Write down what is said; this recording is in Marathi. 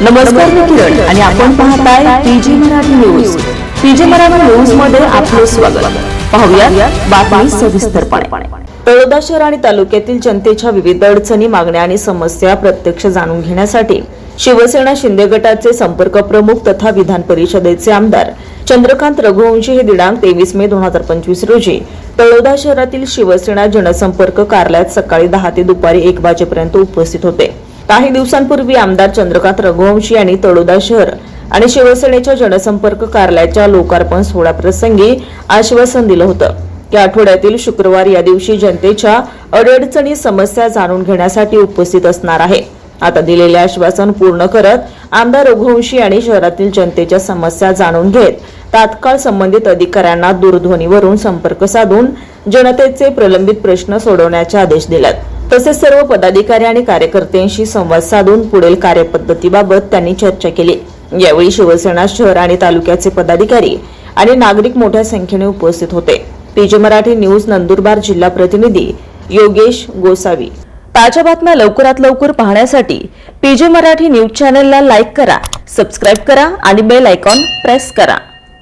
नमस्कार मी किरण आणि आपण पाहताय PG Marathi news. PG Marathi न्यूजमध्ये आपले स्वागत. पाहूया बातमी सविस्तरपणे. तळोदा शहर आणि तालुक्यातील जनतेच्या विविध अडचणी मागण्या आणि समस्या प्रत्यक्ष जाणून घेण्यासाठी शिवसेना शिंदे गटाचे संपर्क प्रमुख तथा विधान परिषदेचे आमदार चंद्रकांत रघुवंशी हे दिनांक तेवीस मे दोन हजार पंचवीस रोजी तळोदा शहरातील शिवसेना जनसंपर्क कार्यालयात सकाळी दहा ते दुपारी एक वाजेपर्यंत उपस्थित होते. काही दिवसांपूर्वी आमदार चंद्रकांत रघुवंशी यांनी तळोदा शहर आणि शिवसेनेच्या जनसंपर्क कार्यालयाच्या लोकार्पण सोहळा प्रसंगी आश्वासन दिलं होतं. या आठवड्यातील शुक्रवार या दिवशी जनतेच्या अडचणी समस्या जाणून घेण्यासाठी उपस्थित असणार आहे. आता दिलेले आश्वासन पूर्ण करत आमदार रघुवंशी आणि शहरातील जनतेच्या समस्या जाणून घेत तात्काळ संबंधित अधिकाऱ्यांना दूरध्वनीवरून संपर्क साधून जनतेचे प्रलंबित प्रश्न सोडवण्याचे आदेश दिलेत. तसेच सर्व पदाधिकारी आणि कार्यकर्त्यांशी संवाद साधून पुढील कार्यपद्धतीबाबत त्यांनी चर्चा केली. यावेळी शिवसेना शहर आणि तालुक्याचे पदाधिकारी आणि नागरिक मोठ्या संख्येने उपस्थित होते. पीजे मराठी न्यूज नंदुरबार जिल्हा प्रतिनिधी योगेश गोसावी. ताज्या बातम्या लवकरात लवकर पाहण्यासाठी पीजे मराठी न्यूज चॅनलला लाईक करा सबस्क्राईब करा आणि बेल आयकॉन प्रेस करा.